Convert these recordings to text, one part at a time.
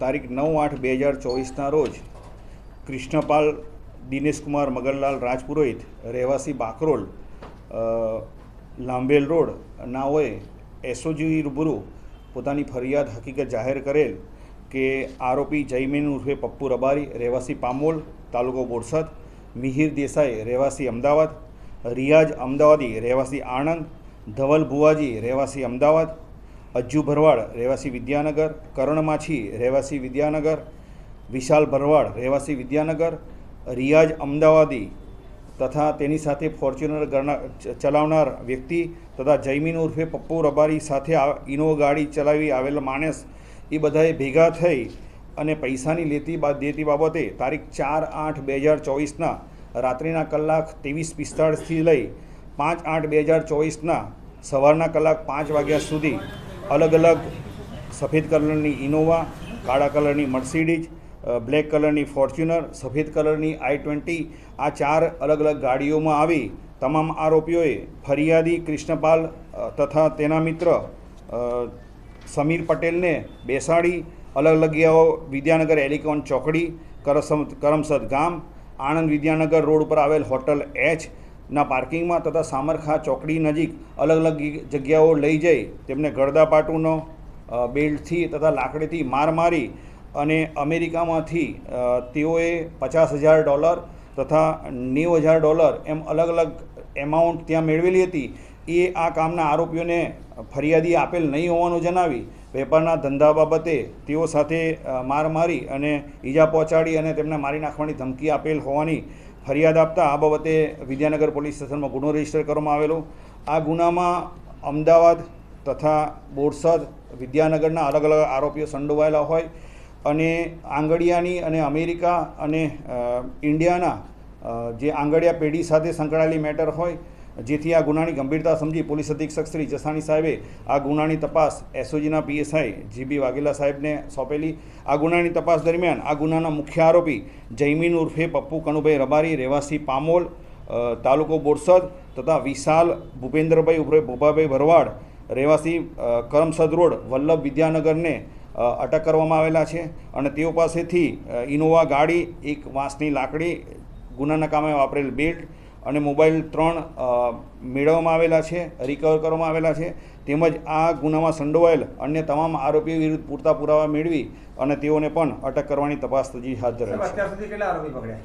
તારીખ નવ આઠ બે હજાર ચોવીસના રોજ કૃષ્ણપાલ દિનેશકુમાર મગનલાલ રાજપુરોહિત, રહેવાસી બાકરોલ લાંભેલ રોડ નાઓએ એસઓજી રૂબરૂ પોતાની ફરિયાદ હકીકત જાહેર કરેલ કે આરોપી જયમીન ઉર્ફે પપ્પુ રબારી, રહેવાસી પામોલ, તાલુકો બોરસદ, મિહિર દેસાઈ, રહેવાસી અમદાવાદ રિયાજ અમદાવાદી, રહેવાસી આણંદ, ધવલ ભુવાજી, રહેવાસી અમદાવાદ અજ્જુ ભરવાડ, રહેવાસી વિદ્યાનગર કરણ માછી રહેવાસી વિદ્યાનગર, વિશાલ ભરવાડ, રહેવાસી વિદ્યાનગર રિયાજ અમદાવાદી તથા તેની સાથે ફોર્ચ્યુનર ચલાવનાર વ્યક્તિ તથા જયમીન ઉર્ફે પપ્પુ રબારી સાથે ઇનો ગાડી ચલાવી આવેલા માણસ એ બધાએ ભેગા થઈ અને પૈસાની લેતી દેતી બાબતે તારીખ ચાર આઠ બે હજાર ચોવીસના રાત્રિના કલાક ત્રેવીસ પિસ્તાળીસથી લઈ પાંચ આઠ બે હજાર ચોવીસના સવારના કલાક પાંચ વાગ્યા સુધી અલગ અલગ સફેદ કલરની ઇનોવા, કાળા કલરની મર્સિડીઝ બ્લેક કલરની ફોર્ચ્યુનર, સફેદ કલરની આઈ ટ્વેન્ટી આ ચાર અલગ અલગ ગાડીઓમાં આવી તમામ આરોપીઓએ ફરિયાદી કૃષ્ણપાલ તથા તેના મિત્ર સમીર પટેલને બેસાડી અલગ અલગ વિદ્યાનગર એલિકોન ચોકડી, કરસમ, કરમસદ ગામ, આણંદ વિદ્યાનગર રોડ પર આવેલ હોટલ એચ ના પાર્કિંગમાં તથા સામરખા ચોકડી નજીક અલગ અલગ જગ્યાઓ લઈ જઈ તેમને ગળદાપાટુનો બેલ્ટથી તથા લાકડીથી માર મારી અને અમેરિકામાંથી તેઓએ પચાસ હજાર ડોલર તથા નેવું હજાર ડોલર એમ અલગ અલગ એમાઉન્ટ ત્યાં મેળવેલી હતી. એ આ કામના આરોપીઓને ફરિયાદી આપેલ નહીં હોવાનું જણાવી વેપારના ધંધા બાબતે તેઓ સાથે માર મારી અને ઈજા પહોંચાડી અને તેમને મારી નાખવાની ધમકી આપેલ હોવાની ફરિયાદ આપતા આ બાબતે વિદ્યાનગર પોલીસ સ્ટેશનમાં ગુનો રજિસ્ટર કરવામાં આવેલો. આ ગુનામાં અમદાવાદ તથા બોરસદ વિદ્યાનગરના અલગ અલગ આરોપીઓ સંડોવાયેલા હોય અને આંગડિયાની અને અમેરિકા અને ઇન્ડિયાના જે આંગડિયા પેઢી સાથે સંકળાયેલી મેટર હોય જેથી આ ગુનાની ગંભીરતા સમજી પોલીસ અધિક્ષક શ્રી જસાણી સાહેબે આ ગુનાની તપાસ એસઓજીના પીએસઆઈ જીબી વાઘેલા સાહેબને સોંપેલી. આ ગુનાની તપાસ દરમિયાન આ ગુનાના મુખ્ય આરોપી જયમીન ઉર્ફે પપ્પુ કણુભાઈ રબારી, રહેવાસી પામોલ તાલુકો બોરસદ તથા વિશાલ ભૂપેન્દ્રભાઈ ઉર્ફે ભોભાભાઈ ભરવાડ, રહેવાસી કરમસદ રોડ, વલ્લભ વિદ્યાનગરને અટક કરવામાં આવેલા છે અને તેઓ પાસેથી ઇનોવા ગાડી, એક વાંસની લાકડી ગુનાના કામે વાપરેલ બેલ્ટ અને મોબાઈલ ત્રણ મેળવવામાં આવેલા છે રિકવર કરવામાં આવેલા છે. તેમજ આ ગુનામાં સંડોવાયેલ અન્ય તમામ આરોપીઓ વિરુદ્ધ પૂરતા પુરાવા મેળવી અને તેઓને પણ અટક કરવાની તપાસ હજી હાથ ધરેલ છે. અત્યાર સુધી કેટલા આરોપી પકડ્યા?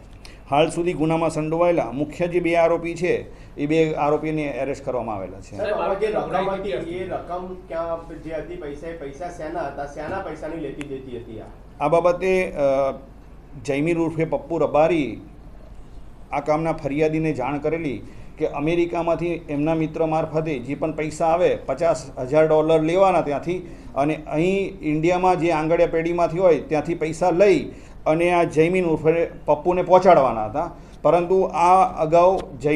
હાલ સુધી ગુનામાં સંડોવાયેલા મુખ્ય જે બે આરોપી છે એ બે આરોપીને એરેસ્ટ કરવામાં આવેલા છે. આ રકમ કેટલી હતી હતી? એ રકમ ક્યાં જે હતી પૈસા પૈસા શેના હતા? શેના પૈસાની લેતી દેતી હતી આ? આ બાબતે અ, જયમીર ઉર્ફે પપ્પુ રબારી આ કામના ફરિયાદીને જાણ કરેલી કે અમેરિકામાંથી એમના મિત્ર મારફતે જે પણ પૈસા આવે, પચાસ હજાર ડોલર લેવાના ત્યાંથી અને અહીં ઇન્ડિયામાં જે આંગળિયા પેઢીમાંથી હોય ત્યાંથી પૈસા લઈ અને આ જૈમીન ઉર્ફે પપ્પુને પહોંચાડવાના હતા. પરંતુ આ અગાઉ જય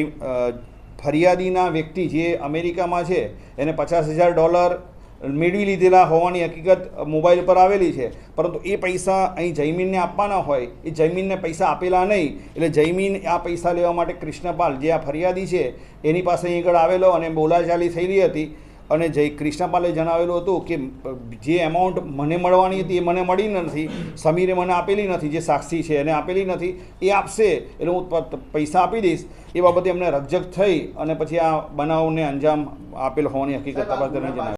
ફરિયાદીના વ્યક્તિ જે અમેરિકામાં છે, એને પચાસ હજાર ડોલર મેળવી લીધેલા હોવાની હકીકત મોબાઈલ પર આવેલી છે. પરંતુ એ પૈસા અહીં જયમીનને આપવાના હોય એ જયમીનને પૈસા આપેલા નહીં એટલે જયમીન આ પૈસા લેવા માટે કૃષ્ણપાલ જે આ ફરિયાદી છે એની પાસે અહીં આગળ આવેલો અને બોલાચાલી થયેલી હતી. અને જય કૃષ્ણપાલે જણાવેલું હતું કે જે એમાઉન્ટ મને મળવાની હતી એ મને મળી નથી સમીરે મને આપેલી નથી જે સાક્ષી છે એને આપેલી નથી એ આપશે એટલે હું પૈસા આપી દઈશ. એ બાબતે એમને રજક થઈ અને પછી આ બનાવને અંજામ આપેલ હોવાની હકીકત તપાસ જણાવી.